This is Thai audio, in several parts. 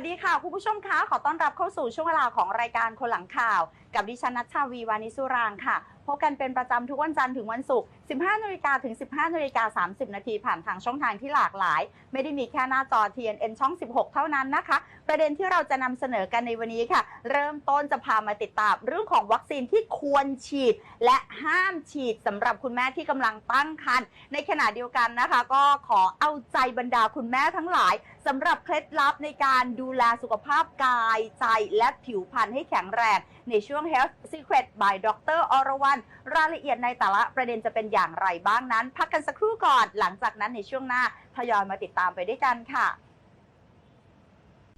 สดีค่ะ คุณผู้ชมคะ ขอต้อนรับเข้าสู่ช่วงเวลาของรายการคนหลังข่าว กับดิฉันนัชชาวีวานิสุรางค่ะ พบกันเป็นประจำทุกวันจันทร์ถึงวันศุกร์ 15นาฬิกาถึง 15นาฬิกา30 นาทีผ่านทางช่องทางที่หลากหลาย ไม่ได้มีแค่หน้าจอ TNN ช่อง 16 เท่านั้นนะคะ ประเด็นที่เราจะนำเสนอกันในวันนี้ค่ะ เริ่มต้นจะพามาติดตามเรื่องของวัคซีนที่ควรฉีด และห้ามฉีดสำหรับคุณแม่ที่กำลังตั้งครรภ์ในขณะเดียวกันนะคะ ก็ขอเอาใจบรรดาคุณแม่ทั้งหลายสำหรับเคล็ดลับในการดูแลสุขภาพกายใจและผิวพรรณให้แข็งแรงในช่วงง Health Secret by ดรอรวรรณรายละเอียดในแต่ละประเด็นจะเป็นอย่างไรบ้างนั้น พักกันสักครู่ก่อน หลังจากนั้นในช่วงหน้าทยอยมาติดตามไปด้วยกันค่ะ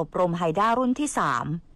อบรมไฮด้ารุ่นที่ 3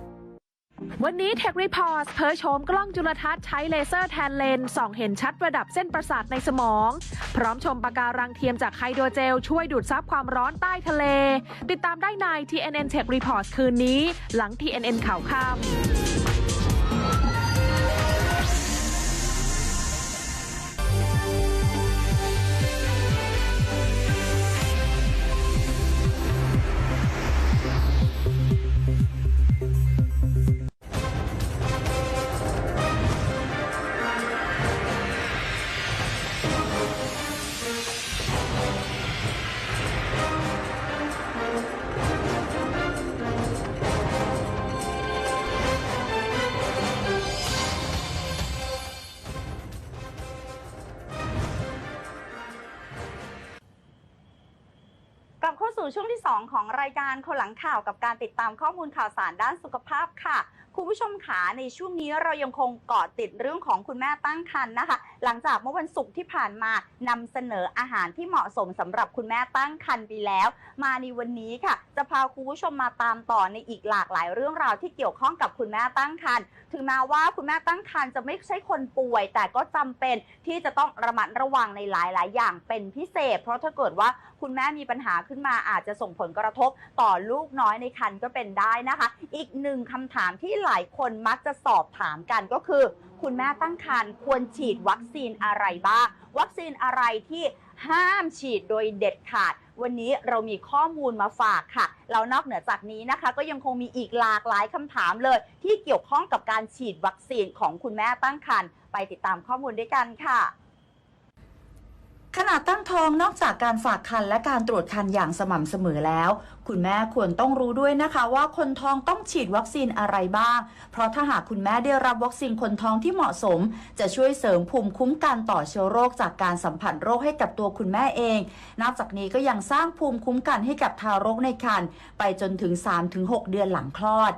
วันนี้ Tech Report เผยโฉมกล้องจุลทรรศน์ใช้เลเซอร์แทนเลนส่องเห็นชัดระดับเส้นประสาทในสมอง พร้อมชมปะการังเทียมจากไฮโดรเจล ช่วยดูดซับความร้อนใต้ทะเล ติดตามได้ใน TNN Tech Report คืนนี้ หลัง TNN ข่าวค่ำ ช่วงที่ 2 ของรายการคนหลังข่าวกับการติดตามข้อมูลข่าวสารด้านสุขภาพค่ะ คุณผู้ชมขาในช่วงนี้เรายังคงเกาะติดเรื่องของคุณแม่ตั้งครรภ์นะคะ หลังจากเมื่อวันศุกร์ที่ผ่านมานำเสนออาหารที่เหมาะสมสำหรับคุณแม่ตั้งครรภ์ไปแล้ว มาในวันนี้ค่ะ จะพาคุณผู้ชมมาตามต่อในอีกหลากหลายเรื่องราวที่เกี่ยวข้องกับคุณแม่ตั้งครรภ์ถึงแม้ว่าคุณแม่ตั้งครรภ์จะไม่ใช่คนป่วย แต่ก็จำเป็นที่จะต้องระมัดระวังในหลาย ๆ อย่างเป็นพิเศษ เพราะถ้าเกิดว่าคุณแม่มีปัญหาขึ้นมาอาจจะส่งผลกระทบต่อลูกน้อยในครรภ์ก็เป็นได้นะคะ อีกหนึ่งคำถามที่หลายคนมักจะสอบถามกันก็คือ คุณแม่ตั้งครรภ์ควรฉีดวัคซีนอะไรบ้าง วัคซีนอะไรที่ห้ามฉีดโดยเด็ดขาด วันนี้เรามีข้อมูลมาฝากค่ะ แล้วนอกเหนือจากนี้นะคะ ก็ยังคงมีอีกหลากหลายคำถามเลย ที่เกี่ยวข้องกับการฉีดวัคซีนของคุณแม่ตั้งครรภ์ไปติดตามข้อมูลด้วยกันค่ะ ขณะตั้งท้องนอกจากการฝากคันและการตรวจคันอย่างสม่ำเสมอแล้ว คุณแม่ควรต้องรู้ด้วยนะคะว่าคนท้องต้องฉีดวัคซีนอะไรบ้าง เพราะถ้าหากคุณแม่ได้รับวัคซีนคนท้องที่เหมาะสม จะช่วยเสริมภูมิคุ้มกันต่อเชื้อโรคจากการสัมผัสโรคให้กับตัวคุณแม่เอง นอกจากนี้ก็ยังสร้างภูมิคุ้มกันให้กับทารกในครรภ์ไปจนถึง 3-6 เดือนหลังคลอด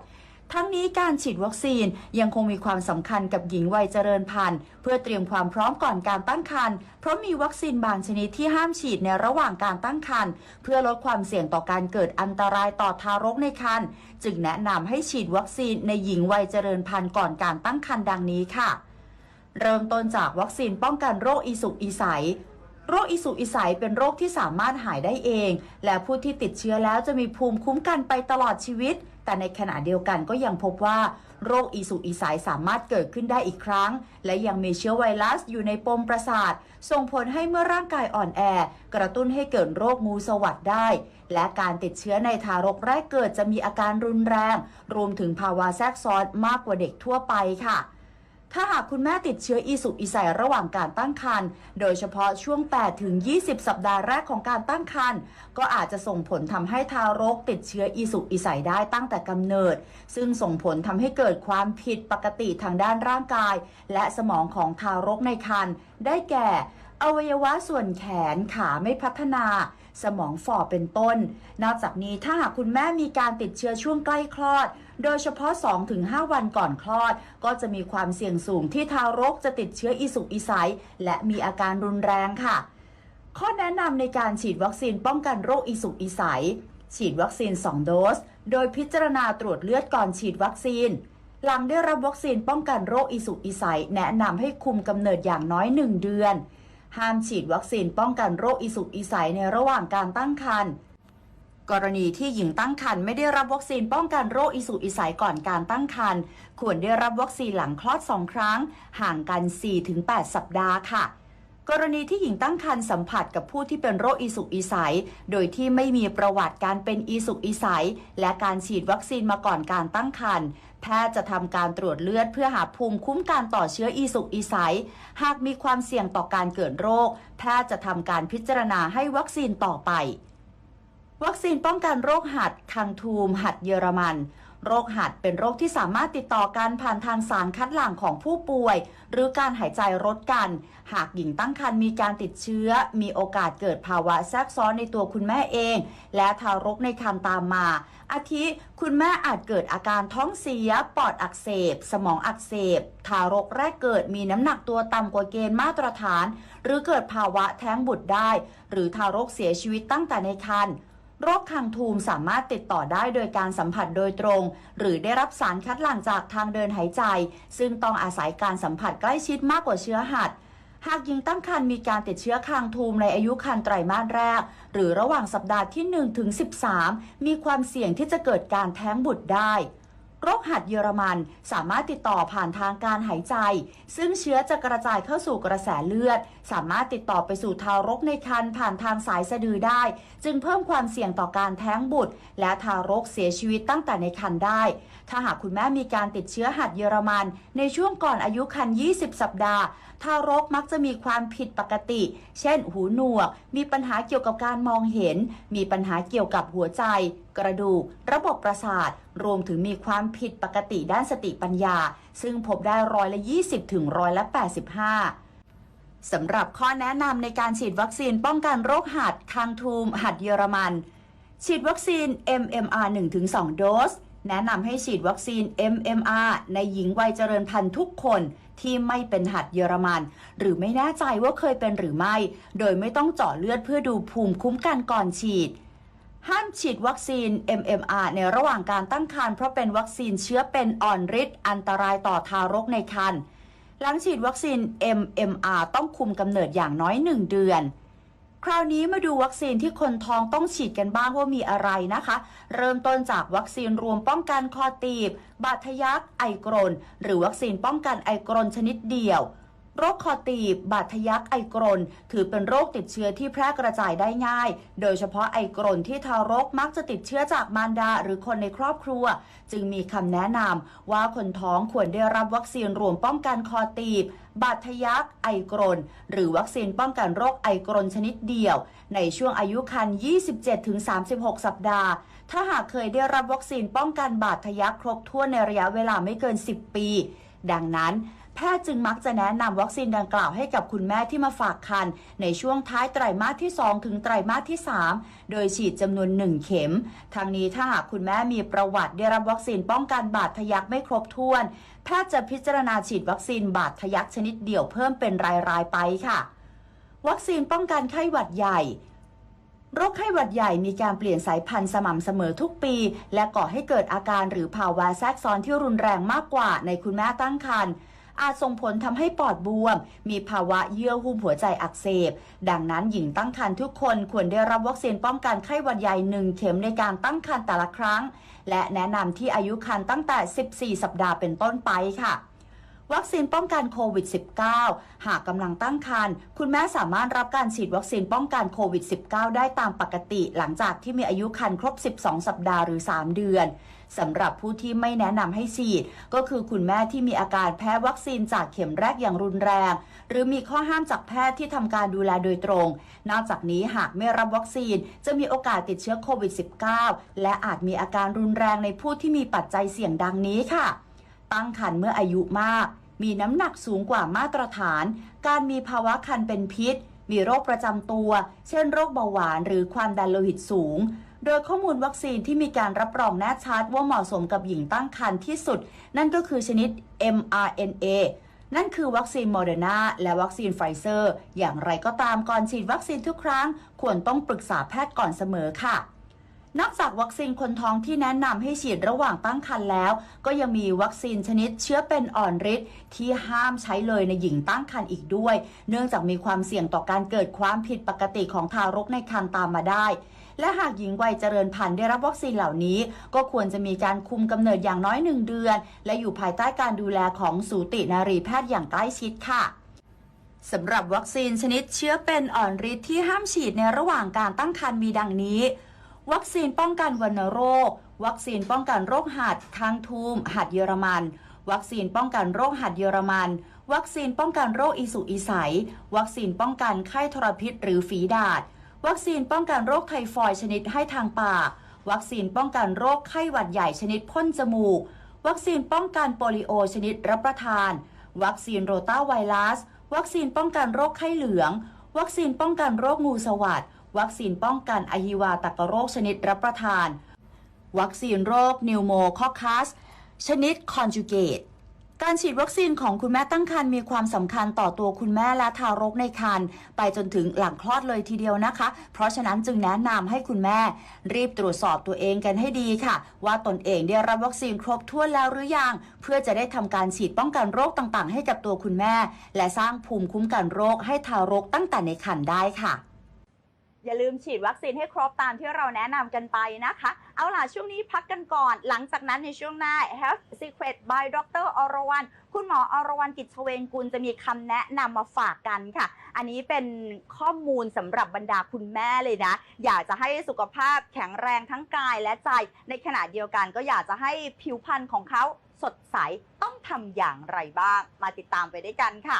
ทั้งนี้การฉีดวัคซีนยังคงมีความสำคัญกับหญิงวัยเจริญพันธุ์ เพื่อเตรียมความพร้อมก่อนการตั้งครรภ์เพราะมีวัคซีนบางชนิดที่ห้ามฉีดในระหว่างการตั้งครรภ์เพื่อลดความเสี่ยงต่อการเกิดอันตรายต่อทารกในครรภ์จึงแนะนำให้ฉีดวัคซีนในหญิงวัยเจริญพันธุ์ก่อนการตั้งครรภ์ดังนี้ค่ะ เริ่มต้นจากวัคซีนป้องกันโรคอีสุกอีใสโรคอีสุกอีใสเป็นโรคที่สามารถหายได้เอง และผู้ที่ติดเชื้อแล้วจะมีภูมิคุ้มกันไปตลอดชีวิต แต่ในขณะเดียวกันก็ยังพบว่า โรคอีสุอีสายสามารถเกิดขึ้นได้อีกครั้ง และยังมีเชื้อไวรัสอยู่ในปมประสาท ส่งผลให้เมื่อร่างกายอ่อนแอ กระตุ้นให้เกิดโรคงูสวัสดได้ และการติดเชื้อในทารกแรกเกิดจะมีอาการรุนแรง รวมถึงภาวะแทรกซ้อนมากกว่าเด็กทั่วไปค่ะ ถ้าหากคุณแม่ติดเชื้ออีสุกอีใสระหว่างการตั้งครรภ์โดยเฉพาะช่วง 8 ถึง 20 สัปดาห์แรกของการตั้งครรภ์ก็อาจจะส่งผลทำให้ทารกติดเชื้ออีสุกอีใสได้ตั้งแต่กำเนิด ซึ่งส่งผลทำให้เกิดความผิดปกติทางด้านร่างกาย และสมองของทารกในครรภ์ได้แก่ อวัยวะส่วนแขนขาไม่พัฒนา สมองฝ่อเป็นต้น นอกจากนี้ถ้าหากคุณแม่มีการติดเชื้อช่วงใกล้คลอด โดยเฉพาะ 2-5 วันก่อนคลอด ก็จะมีความเสี่ยงสูงที่ทารกจะติดเชื้ออีสุกอีใสและมีอาการรุนแรงค่ะ ข้อแนะนำในการฉีดวัคซีนป้องกันโรคอีสุกอีใสฉีดวัคซีน 2 โดส โดยพิจารณาตรวจเลือดก่อนฉีดวัคซีน หลังได้รับวัคซีนป้องกันโรคอีสุกอีใสแนะนำให้คุมกำเนิดอย่างน้อย 1 เดือน ห้ามฉีดวัคซีนป้องกันโรคอีสุกอีใสในระหว่างการตั้งครรภ์กรณีที่หญิงตั้งครรภ์ไม่ได้รับวัคซีนป้องกันโรคอีสุกอีใสก่อนการตั้งครรภ์ควรได้รับวัคซีนหลังคลอด 2 ครั้ง ห่างกัน 4-8 สัปดาห์ค่ะ กรณีที่หญิงตั้งครรภ์สัมผัสกับผู้ที่เป็นโรคอีสุกอีใสโดยที่ไม่มีประวัติการเป็นอีสุกอีใสและการฉีดวัคซีนมาก่อนการตั้งครรภ์ แพทย์จะทำการตรวจเลือดเพื่อหาภูมิคุ้มกันต่อเชื้ออีสุกอีใส หากมีความเสี่ยงต่อการเกิดโรค แพทย์จะทำการพิจารณาให้วัคซีนต่อไป วัคซีนป้องกันโรคหัดคังทูมหัดเยอรมัน โรคหัดเป็นโรคที่สามารถติดต่อกันผ่านทางสารคัดหลั่งของผู้ป่วย หรือการหายใจรดกัน หากหญิงตั้งครรภ์มีการติดเชื้อ มีโอกาสเกิดภาวะแทรกซ้อนในตัวคุณแม่เอง และทารกในครรภ์ตามมา อาทิคุณแม่อาจเกิดอาการท้องเสีย ปอดอักเสบ สมองอักเสบ ทารกแรกเกิดมีน้ำหนักตัวต่ำกว่าเกณฑ์มาตรฐาน หรือเกิดภาวะแท้งบุตรได้ หรือทารกเสียชีวิตตั้งแต่ในครรภ์ โรคคางทูมสามารถติดต่อได้โดยการสัมผัสโดยตรง หรือได้รับสารคัดหลั่งจากทางเดินหายใจ ซึ่งต้องอาศัยการสัมผัสใกล้ชิดมากกว่าเชื้อหัด หากหญิงตั้งครรภ์มีการติดเชื้อคางทูมในอายุครรภ์ไตรมาสแรก หรือระหว่างสัปดาห์ที่1ถึง13 มีความเสี่ยงที่จะเกิดการแท้งบุตรได้ โรคหัดเยอรมัน สามารถติดต่อผ่านทางการหายใจ ซึ่งเชื้อจะกระจายเข้าสู่กระแสเลือด สามารถติดต่อไปสู่ทารกในครรภ์ผ่านทางสายสะดือได้ จึงเพิ่มความเสี่ยงต่อการแท้งบุตร และทารกเสียชีวิตตั้งแต่ในครรภ์ได้ ถ้าหากคุณแม่มีการติดเชื้อหัดเยอรมัน ในช่วงก่อนอายุครรภ์20 สัปดาห์ทารกมักจะมีความผิดปกติ เช่น หูหนวก มีปัญหาเกี่ยวกับการมองเห็น มีปัญหาเกี่ยวกับหัวใจ กระดูก ระบบประสาท รวมถึงมีความผิดปกติด้านสติปัญญา ซึ่งพบได้ร้อยละ 20 ถึงร้อยละ 85สำหรับข้อแนะนำในการฉีดวัคซีนป้องกันโรคหัดคางทูม หัดเยอรมัน ฉีดวัคซีน MMR 1-2 โดส แนะนำให้ฉีดวัคซีน MMR ในหญิงวัยเจริญพันธุ์ทุกคนที่ไม่เป็นหัดเยอรมัน หรือไม่แน่ใจว่าเคยเป็นหรือไม่ โดยไม่ต้องเจาะเลือดเพื่อดูภูมิคุ้มกันก่อนฉีด ห้ามฉีดวัคซีน MMR ในระหว่างการตั้งครรภ์เพราะเป็นวัคซีนเชื้อเป็นอ่อนฤทธิ์อันตรายต่อทารกในครรภ์หลังฉีดวัคซีน MMR ต้องคุมกำเนิดอย่างน้อย 1 เดือน คราวนี้มาดูวัคซีนที่คนท้องต้องฉีดกันบ้างว่ามีอะไรนะคะ เริ่มต้นจากวัคซีนรวมป้องกันคอตีบ บาดทะยัก ไอกรน หรือวัคซีนป้องกันไอกรนชนิดเดียว โรคคอตีบบาดทะยักไอกรน ถือเป็นโรคติดเชื้อที่แพร่กระจายได้ง่าย โดยเฉพาะไอกรนที่ทารกมักจะติดเชื้อจากมารดาหรือคนในครอบครัว จึงมีคำแนะนำว่าคนท้องควรได้รับวัคซีนรวมป้องกันคอตีบบาดทะยักไอกรน หรือวัคซีนป้องกันโรคไอกรนชนิดเดียว ในช่วงอายุครรภ์27-36 สัปดาห์ ถ้าหากเคยได้รับวัคซีนป้องกันบาดทะยักครบถ้วนในระยะเวลาไม่เกิน 10 ปี ดังนั้น แพทย์จึงมักจะแนะนำวัคซีนดังกล่าวให้กับคุณแม่ที่มาฝากครรภ์ในช่วงท้ายไตรมาสที่ 2 ถึงไตรมาสที่ 3 โดยฉีดจำนวน 1 เข็มทางนี้ถ้าหากคุณแม่มีประวัติได้รับวัคซีนป้องกันบาดทะยักไม่ครบถ้วน แพทย์จะพิจารณาฉีดวัคซีนบาดทะยักชนิดเดี่ยวเพิ่มเป็นรายๆไปค่ะ วัคซีนป้องกันไข้หวัดใหญ่โรคไข้หวัดใหญ่มีการเปลี่ยนสายพันธุ์สม่ำเสมอทุกปี และก่อให้เกิดอาการหรือภาวะแทรกซ้อนที่รุนแรงมากกว่าในคุณแม่ตั้งครรภ์ อาจส่งผลทำให้ปอดบวม มีภาวะเยื่อหุ้มหัวใจอักเสบ ดังนั้นหญิงตั้งครรภ์ทุกคนควรได้รับวัคซีนป้องกันไข้หวัดใหญ่หนึ่งเข็มในการตั้งครรภ์แต่ละครั้ง และแนะนำที่อายุครรภ์ตั้งแต่ 14 สัปดาห์เป็นต้นไปค่ะ วัคซีนป้องกันโควิด -19 หากกำลังตั้งครรภ์คุณแม่สามารถรับการฉีดวัคซีนป้องกันโควิด -19 ได้ตามปกติ หลังจากที่มีอายุครรภ์ครบ 12 สัปดาห์หรือ 3 เดือนสำหรับผู้ที่ไม่แนะนำให้ฉีด ก็คือคุณแม่ที่มีอาการแพ้วัคซีนจากเข็มแรกอย่างรุนแรง หรือมีข้อห้ามจากแพทย์ที่ทำการดูแลโดยตรง นอกจากนี้หากไม่รับวัคซีนจะมีโอกาสติดเชื้อโควิด -19 และอาจมีอาการรุนแรงในผู้ที่มีปัจจัยเสี่ยงดังนี้ค่ะ ตั้งครรภ์เมื่ออายุมาก มีน้ำหนักสูงกว่ามาตรฐาน การมีภาวะคันเป็นพิษ มีโรคประจำตัว เช่นโรคเบาหวานหรือความดันโลหิตสูง โดยข้อมูลวัคซีนที่มีการรับรองแน่ชัดว่าเหมาะสมกับหญิงตั้งครรภ์ที่สุด นั่นก็คือชนิด mRNA นั่นคือวัคซีนโมเดอร์นาและวัคซีนไฟเซอร์ อย่างไรก็ตามก่อนฉีดวัคซีนทุกครั้ง ควรต้องปรึกษาแพทย์ก่อนเสมอค่ะ นอกจากวัคซีนคนท้องที่แนะนำให้ฉีดระหว่างตั้งครรภ์แล้ว ก็ยังมีวัคซีนชนิดเชื้อเป็นอ่อนฤทธิ์ที่ห้ามใช้เลยในหญิงตั้งครรภ์อีกด้วย เนื่องจากมีความเสี่ยงต่อการเกิดความผิดปกติของทารกในครรภ์ตามมาได้ และหากหญิงวัยเจริญพันธุ์ได้รับวัคซีนเหล่านี้ ก็ควรจะมีการคุมกำเนิดอย่างน้อยหนึ่งเดือน และอยู่ภายใต้การดูแลของสูตินารีแพทย์อย่างใกล้ชิดค่ะสำหรับวัคซีนชนิดเชื้อเป็นอ่อนฤทธิ์ที่ห้ามฉีดในระหว่างการตั้งครรภ์มีดังนี้ วัคซีนป้องกันวัณโรค วัคซีนป้องกันโรคหัดคางทูมหัดเยอรมัน วัคซีนป้องกันโรคหัดเยอรมัน วัคซีนป้องกันโรคอีสุอีใสวัคซีนป้องกันไข้ทรพิษหรือฝีดาษวัคซีนป้องกันโรคไทฟอยด์ชนิดให้ทางปาก วัคซีนป้องกันโรคไข้หวัดใหญ่ชนิดพ่นจมูก วัคซีนป้องกันโปลิโอชนิดรับประทาน วัคซีนโรตาไวรัส วัคซีนป้องกันโรคไข้เหลือง วัคซีนป้องกันโรคงูสวัสด วัคซีนป้องกันอหิวาตกโรคชนิดรับประทาน วัคซีนโรคนิวโมคอคัส ชนิดคอนจูเกตการฉีดวัคซีนของคุณแม่ตั้งครรภ์มีความสำคัญต่อตัวคุณแม่และทารกในครรภ์ไปจนถึงหลังคลอดเลยทีเดียวนะคะ เพราะฉะนั้นจึงแนะนำให้คุณแม่ รีบตรวจสอบตัวเองกันให้ดีค่ะ ว่าตนเองได้รับวัคซีนครบถ้วนแล้วหรือยังเพื่อจะได้ทำการฉีดป้องกันโรคต่างๆ ให้กับตัวคุณแม่ และสร้างภูมิคุ้มกันโรคให้ทารกตั้งแต่ในครรภ์ได้ค่ะ อย่าลืมฉีดวัคซีนให้ครบตามที่เราแนะนำกันไปนะคะ เอาล่ะช่วงนี้พักกันก่อน หลังจากนั้นในช่วงหน้า Health Secret by Dr. อรวรรณคุณหมออรวรรณกิจเวงกุลจะมีคำแนะนำมาฝากกันค่ะ อันนี้เป็นข้อมูลสำหรับบรรดาคุณแม่เลยนะ อยากจะให้สุขภาพแข็งแรงทั้งกายและใจ ในขณะเดียวกันก็อยากจะให้ผิวพรรณของเขาสดใสต้องทำอย่างไรบ้าง มาติดตามไปด้วยกันค่ะ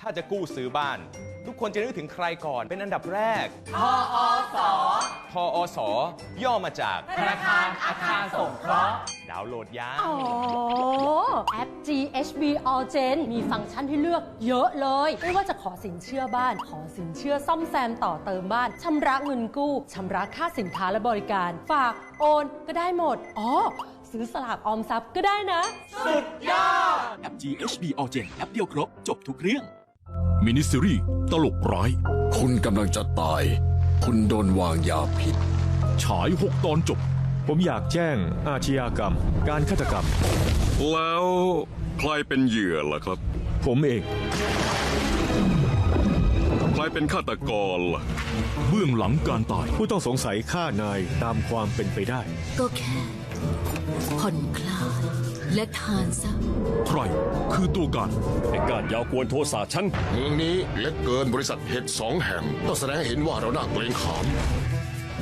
ถ้าจะกู้ซื้อบ้าน ทุกคนจะนึกถึงใครก่อนเป็นอันดับแรก ทอสทอสย่อมาจากธนาคารอาคารสงเคราะห์ ดาวน์โหลดยาอ๋อ แอป GHB All Gen มีฟังก์ชันให้เลือกเยอะเลย ไม่ว่าจะขอสินเชื่อบ้าน ขอสินเชื่อซ่อมแซมต่อเติมบ้าน ชำระเงินกู้ ชำระค่าสินค้าและบริการ ฝาก โอน ก็ได้หมด อ๋อ ซื้อสลากออมทรัพย์ก็ได้นะ สุดยอด แอป GHB All Gen แอปเดียวครบ จบทุกเรื่อง มินิซีรีส์ตลกร้าย คุณกำลังจะตาย คุณโดนวางยาพิษ ฉาย 6 ตอนจบ ผมอยากแจ้งอาชญากรรม การฆาตกรรม แล้วใครเป็นเหยื่อล่ะครับ ผมเอง ใครเป็นฆาตกรล่ะ เบื้องหลังการตาย ผู้ต้องสงสัยฆ่านายตามความเป็นไปได้ ก็แค่ผ่อนคลาย และทานซะ ใครคือตัวการ ไอ้การยาวกวนโทสะฉัน เมืองนี้เล็กเกินบริษัทเห็ดสองแห่งต้องแสดงให้เห็นว่าเราน่าเกรงขาม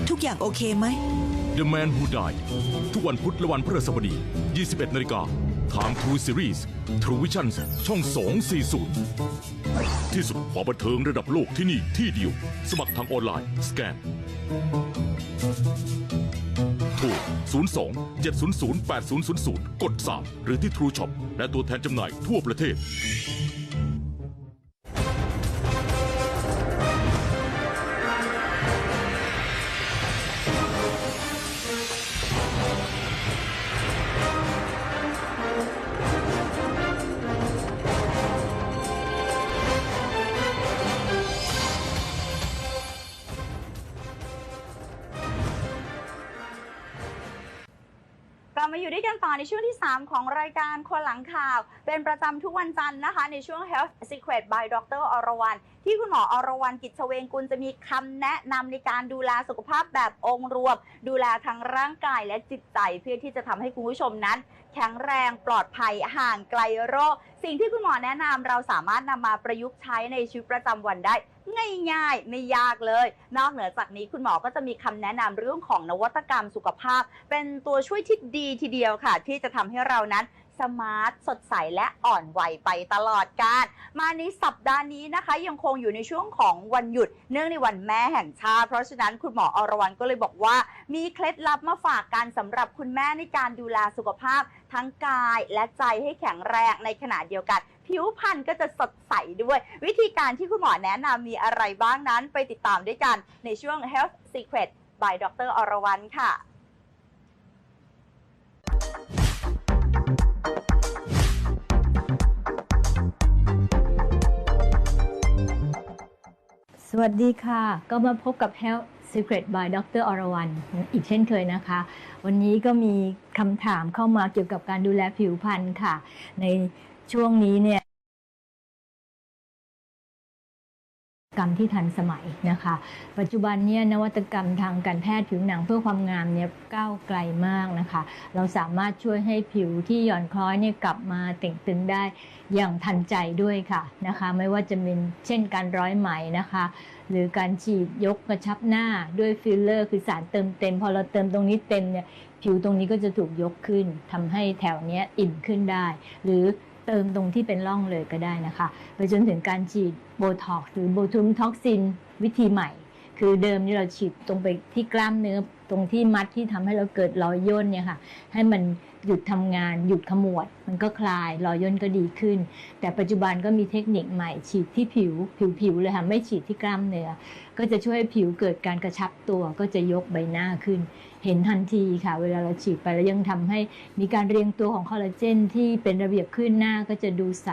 ทุกอย่างโอเคไหม The Man Who Died ทุกวันพุธและวันพฤหัสบดี 21นาฬิกาทาง True Series True Vision ช่อง 240 ที่สุดความบันเทิงระดับโลกที่นี่ที่เดียว สมัครทางออนไลน์สแกน 0 2 7 0 0 8 0 0 0 กด 3 หรือที่ทรูช็อปและตัวแทนจำหน่ายทั่วประเทศ 3 ของรายการคนหลังข่าว เป็นประจำทุกวันจันทร์นะคะ ในช่วง Health Secret by Dr. อรวรรณที่คุณหมออรวรรณกิจเวงกุลจะมีคำแนะนำในการดูแลสุขภาพแบบองค์รวม ดูแลทั้งร่างกายและจิตใจเพื่อที่จะทำให้คุณผู้ชมนั้น แข็งแรงปลอดภัยห่างไกลโรค สิ่งที่คุณหมอแนะนำเราสามารถนำมาประยุกต์ใช้ในชีวิตประจำวันได้ง่ายๆ ไม่ยากเลย นอกเหนือจากนี้คุณหมอก็จะมีคำแนะนำเรื่องของนวัตกรรมสุขภาพ เป็นตัวช่วยที่ดีทีเดียวค่ะ ที่จะทำให้เรานั้นสมาร์ทสดใสและอ่อนวัยไปตลอดกาลมาในสัปดาห์นี้นะคะ ยังคงอยู่ในช่วงของวันหยุด เนื่องในวันแม่แห่งชาติ เพราะฉะนั้นคุณหมออรวรรณก็เลยบอกว่า มีเคล็ดลับมาฝากกันสำหรับคุณแม่ในการดูแลสุขภาพ ทั้งกายและใจให้แข็งแรงในขณะเดียวกัน ผิวพรรณก็จะสดใสด้วย วิธีการที่คุณหมอแนะนำมีอะไรบ้างนั้นไปติดตามด้วยกันในช่วง Health Secret by ดรอรวรรณค่ะสวัสดีค่ะ ก็มาพบกับ Health Secret by ดรอรวรรณอีกเช่นเคยนะคะ วันนี้ก็มีคำถามเข้ามาเกี่ยวกับการดูแลผิวพรรณค่ะ ในช่วงนี้เนี่ย รมที่ทันสมัยนะคะ ปัจจุบันเนี่ยนวัตกรรมทางการแพทย์ผิวหนังเพื่อความงามเนี่ยก้าวไกลมากนะคะ เราสามารถช่วยให้ผิวที่หย่อนคล้อยเนี่ยกลับมาเต่งตึงได้อย่างทันใจด้วยค่ะนะคะ ไม่ว่าจะเป็นเช่นการร้อยไหมนะคะ หรือการฉีดยกกระชับหน้าด้วยฟิลเลอร์ คือสารเติมเต็ม พอเราเติมตรงนี้เต็มเนี่ยผิวตรงนี้ก็จะถูกยกขึ้นทำให้แถวเนี้ยอิ่มขึ้นได้ หรือ เติมตรงที่เป็นร่องเลยก็ได้นะคะไปจนถึงการฉีดโบท็อกซ์หรือโบทูมท็อกซินวิธีใหม่ คือเดิมนี่เราฉีดตรงไปที่กล้ามเนื้อตรงที่มัดที่ทำให้เราเกิดรอยย่นเนี่ยค่ะ ให้มันหยุดทำงานหยุดขมวด มันก็คลายรอยย่นก็ดีขึ้น แต่ปัจจุบันก็มีเทคนิคใหม่ ฉีดที่ผิวผิวผิวเลยค่ะไม่ฉีดที่กล้ามเนื้อก็จะช่วยให้ผิวเกิดการกระชับตัวก็จะยกใบหน้าขึ้น เห็นทันทีค่ะ เวลาเราฉีดไปแล้วยังทำให้มีการเรียงตัวของคอลลาเจนที่เป็นระเบียบขึ้นหน้าก็จะดูใส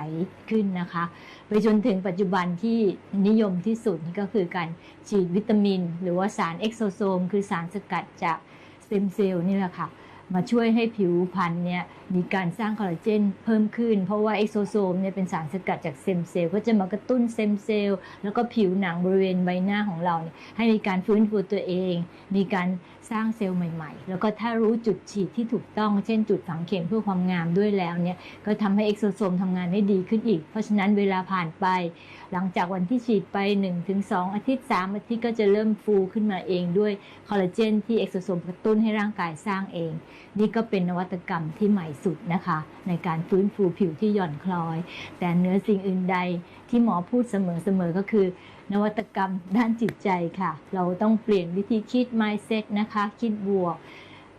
ขึ้นนะคะ ไปจนถึงปัจจุบันที่นิยมที่สุดนี่ก็คือการฉีดวิตามิน หรือว่าสารเอ็กโซโซม คือสารสกัดจากสเต็มเซลล์นี่แหละค่ะมาช่วยให้ผิวพรรณเนี่ยมีการสร้างคอลลาเจนเพิ่มขึ้น เพราะว่าเอ็กโซโซมเนี่ยเป็นสารสกัดจากเซมเซลล์ก็จะมากระตุ้นเซมเซลล์แล้วก็ผิวหนังบริเวณใบหน้าของเราเให้มีการฟื้นฟูตัวเอง มีการ สร้างเซลล์ใหม่ ๆ แล้วก็ถ้ารู้จุดฉีดที่ถูกต้องเช่นจุดฝังเข็มเพื่อความงามด้วยแล้วเนี่ยก็ทำให้เอ็กโซโซมทำงานได้ดีขึ้นอีก เพราะฉะนั้นเวลาผ่านไป หลังจากวันที่ฉีดไป 1-2 อาทิตย์ 3 อาทิตย์ก็จะเริ่มฟูขึ้นมาเองด้วยคอลลาเจนที่เอ็กโซโซมกระตุ้นให้ร่างกายสร้างเอง นี่ก็เป็นนวัตกรรมที่ใหม่สุดนะคะ ในการฟื้นฟูผิวที่หย่อนคล้อย แต่เนื้อสิ่งอื่นใดที่หมอพูดเสมอๆก็คือ นวัตกรรมด้านจิตใจค่ะ เราต้องเปลี่ยนวิธีคิด mindset นะคะ คิดบวก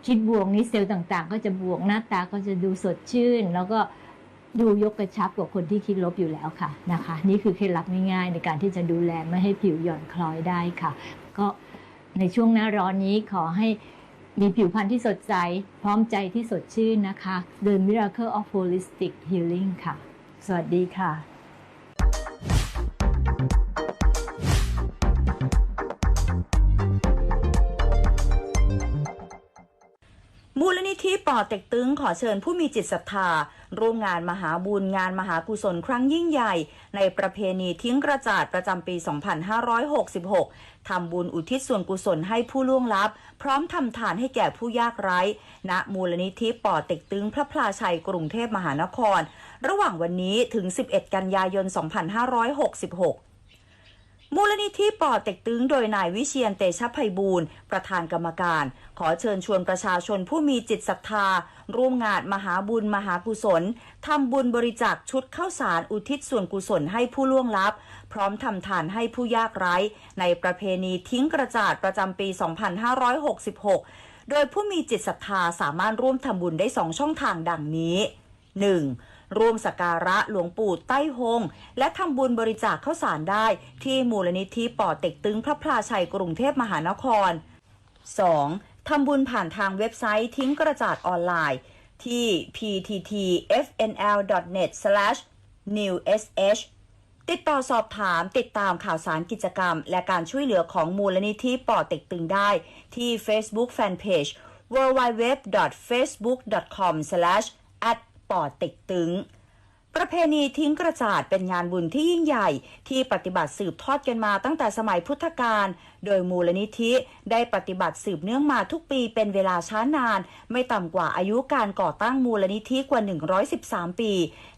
คิดบวกนี้เซลล์ต่างๆ ก็จะบวกหน้าตาก็จะดูสดชื่น แล้วก็ดูยกกระชับกว่าคนที่คิดลบอยู่แล้วค่ะนะคะ นี่คือเคล็ดลับง่ายๆในการที่จะดูแลไม่ให้ผิวหย่อนคล้อยได้ค่ะ ก็ในช่วงหน้าร้อนนี้ขอให้มีผิวพรรณที่สดใส พร้อมใจที่สดชื่นนะคะ The Miracle of Holistic Healing ค่ะ สวัสดีค่ะ มูลนิธิป่อเต็กตึงขอเชิญผู้มีจิตศรัทธา ร่วมงานมหาบุญงานมหากุศลครั้งยิ่งใหญ่ ในประเพณีทิ้งกระจาดประจำปี 2566 ทำบุญอุทิศส่วนกุศลให้ผู้ล่วงลับ พร้อมทำทานให้แก่ผู้ยากไร้ณมูลนิธิป่อเต็กตึงพระพลาชัยกรุงเทพมหานคร ระหว่างวันนี้ถึง 11 กันยายน 2566 มูลนิธิป่อเต็กตึงโดยนายวิเชียนเตชะไพบูลย์ประธานกรรมการ ขอเชิญชวนประชาชนผู้มีจิตศรัทธา ร่วมงานมหาบุญมหากุศลทำบุญบริจาคชุดข้าวสารอุทิศส่วนกุศลให้ผู้ล่วงลับ พร้อมทำทานให้ผู้ยากไร้ ในประเพณีทิ้งกระจาดประจำปี 2566 โดยผู้มีจิตศรัทธาสามารถร่วมทำบุญได้สองช่องทางดังนี้ 1. ร่วมสักการะหลวงปู่ใต้ฮงและทำบุญบริจาคข้าวสารได้ ที่มูลนิธิป่อเต็กตึงพระพลาชัยกรุงเทพมหานคร 2. ทำบุญผ่านทางเว็บไซต์ทิ้งกระจาดออนไลน์ ที่ pttfnl.net/newsh ติดต่อสอบถามติดตามข่าวสารกิจกรรม และการช่วยเหลือของมูลนิธิป่อเต็กตึงได้ ที่ Facebook Fanpage www.facebook.com/ ป่อเต็กตึง ประเพณีทิ้งกระจาดเป็นงานบุญที่ยิ่งใหญ่ที่ปฏิบัติสืบทอดกันมาตั้งแต่สมัยพุทธกาล โดยมูลนิธิได้ปฏิบัติสืบเนื่องมาทุกปีเป็นเวลาช้านาน ไม่ต่ำกว่าอายุการก่อตั้งมูลนิธิกว่า 113 ปี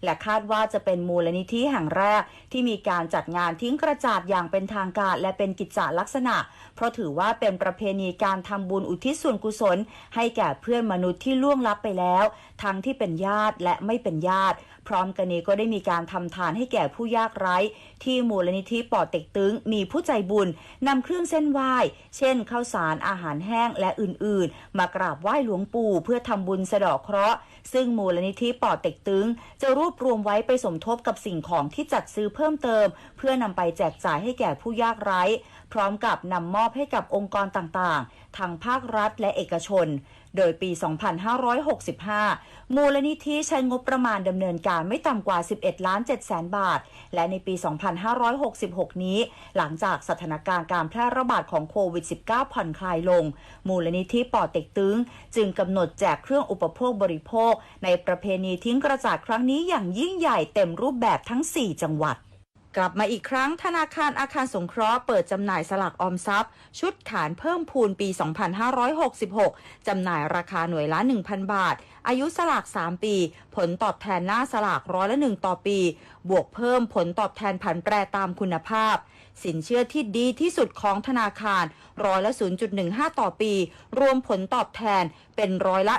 และคาดว่าจะเป็นมูลนิธิแห่งแรก ที่มีการจัดงานทิ้งกระจาดอย่างเป็นทางการและเป็นกิจจลักษณะ เพราะถือว่าเป็นประเพณีการทำบุญอุทิศส่วนกุศล ให้แก่เพื่อนมนุษย์ที่ล่วงลับไปแล้ว ทั้งที่เป็นญาติและไม่เป็นญาติ พร้อมกันนี้ก็ได้มีการทำทานให้แก่ผู้ยากไร้ ที่มูลนิธิป่อเต็กตึงมีผู้ใจบุญนำเครื่องส้นไหว้ เช่นข้าวสารอาหารแห้งและอื่นๆ มากราบไหว้หลวงปู่เพื่อทำบุญสะเดาะเคราะห์ ซึ่งมูลนิธิป่อเต็กตึง จะรวบรวมไว้ไปสมทบกับสิ่งของที่จัดซื้อเพิ่มเติม เพื่อนำไปแจกจ่ายให้แก่ผู้ยากไร้ พร้อมกับนำมอบให้กับองค์กรต่างๆ ทางภาครัฐและเอกชน โดยปี 2565 มูลนิธิใช้งบประมาณดำเนินการไม่ต่ำกว่า 11 ล้าน7แสนบาท และในปี 2566 นี้ หลังจากสถานการณ์การแพร่ระบาดของโควิด -19 ผ่อนคลายลง มูลนิธิป่อเต็กตึง จึงกำหนดแจกเครื่องอุปโภคบริโภค ในประเพณีทิ้งกระจาดครั้งนี้อย่างยิ่งใหญ่เต็มรูปแบบทั้ง 4 จังหวัด กลับมาอีกครั้งธนาคารอาคารสงเคราะห์เปิดจำหน่ายสลากออมทรัพย์ ชุดขานเพิ่มพูนปี 2566 จำหน่ายราคาหน่วยละ 1,000 บาท อายุสลาก 3 ปี ผลตอบแทนหน้าสลากร้อยละ 1 ต่อปี บวกเพิ่มผลตอบแทนผันแปรตามคุณภาพ สินเชื่อที่ดีที่สุดของธนาคารร้อยละ 0.15 ต่อปี รวมผลตอบแทนเป็นร้อยละ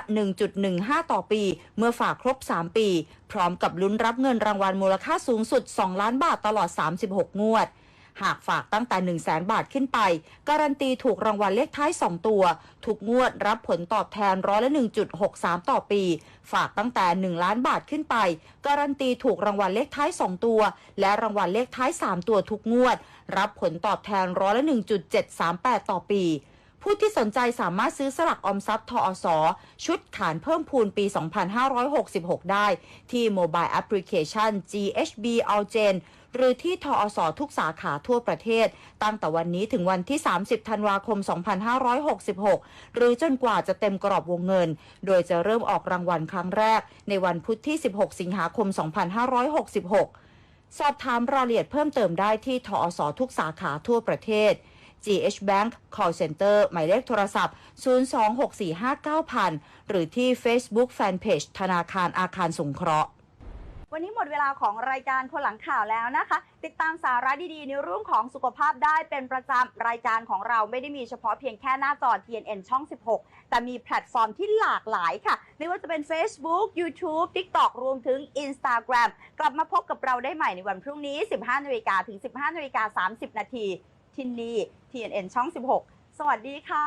1.15 ต่อปี เมื่อฝากครบ 3 ปี พร้อมกับลุ้นรับเงินรางวัลมูลค่าสูงสุด 2 ล้านบาทตลอด 36 งวด หากฝากตั้งแต่ 1 0 0 0 0แบาทขึ้นไป การันตีถูกรางวัลเลขท้าย 2 ตัว ถูกงวดรับผลตอบแทนร้อยละ 1.63 ต่อปี ฝากตั้งแต่ 1 ล้านบาทขึ้นไป การันตีถูกรางวัลเลขท้าย 2 ตัว และรางวัลเลขท้าย 3 ตัวทุกงวด รับผลตอบแทนร้อยละ 1.738 ต่อปี ผู้ที่สนใจสามารถซื้อสลักออมทรัพย์ทอสอชุดขานเพิ่มพูนปี 2566 ได้ ที่โมบายแอปพลิเคชัน GHB Allgen หรือที่ทอสอทุกสาขาทั่วประเทศ ตั้งแต่วันนี้ถึงวันที่ 30 ธันวาคม 2566 หรือจนกว่าจะเต็มกรอบวงเงิน โดยจะเริ่มออกรางวัลครั้งแรก ในวันพุธที่ 16 สิงหาคม 2566 สอบถามรายละเอียดเพิ่มเติมได้ที่ทอสอทุกสาขาทั่วประเทศ GH Bank Call Center หมายเลขโทรศัพท์ 026459000 หรือที่ Facebook Fanpage ธนาคารอาคารสงเคราะห์วันนี้หมดเวลาของรายการคนหลังข่าวแล้วนะคะ ติดตามสาระดีๆ ในเรื่องของสุขภาพได้เป็นประจำรายการของเราไม่ได้มีเฉพาะเพียงแค่หน้าจอ TNN ช่อง 16 แต่มีแพลตฟอร์มที่หลากหลายค่ะ ไม่ว่าจะเป็น Facebook YouTube TikTok รวมถึง Instagram กลับมาพบกับเราได้ใหม่ในวันพรุ่งนี้ 15นาฬิกาถึง 15นาฬิกา30 นาที ที่นี่ TNN ช่อง 16 สวัสดีค่ะ